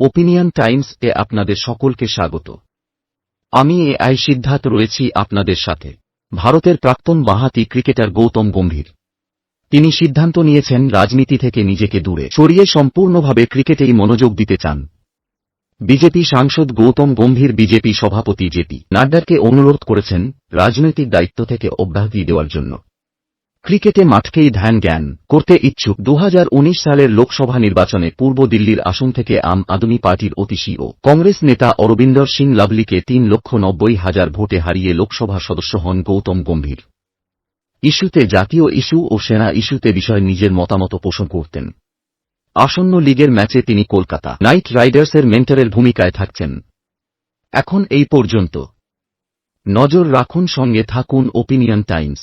Opinion Times এ আপনাদের সকলকে স্বাগত। আমি এ আই সিদ্ধার্থ রয়েছি আপনাদের সাথে। ভারতের প্রাক্তন বাঁহাতি ক্রিকেটার গৌতম গম্ভীর। তিনি সিদ্ধান্ত নিয়েছেন রাজনীতি থেকে নিজেকে দূরে সরিয়ে সম্পূর্ণভাবে ক্রিকেটেই মনোযোগ দিতে চান। বিজেপি সাংসদ গৌতম গম্ভীর বিজেপি সভাপতি জেপি নাড্ডাকে অনুরোধ করেছেন রাজনৈতিক দায়িত্ব থেকে অব্যাহতি দেওয়ার জন্য। ক্রিকেটে মাঠকেই ধ্যান জ্ঞান করতে ইচ্ছুক দু হাজার উনিশ সালের লোকসভা নির্বাচনে পূর্ব দিল্লির আসন থেকে আম আদমি পার্টির অতিশী ও কংগ্রেস নেতা অরবিন্দর সিং লাভলিকে তিন লক্ষ নব্বই হাজার ভোটে হারিয়ে লোকসভা সদস্য হন গৌতম গম্ভীর। ইস্যুতে জাতীয় ইস্যু ও সেনা ইস্যুতে বিষয় নিজের মতামত পোষণ করতেন। আসন্ন লিগের ম্যাচে তিনি কলকাতা নাইট রাইডার্সের মেন্টারের ভূমিকায় থাকছেন। এখন এই পর্যন্ত। নজর রাখুন সঙ্গে থাকুন ওপিনিয়ন টাইমস।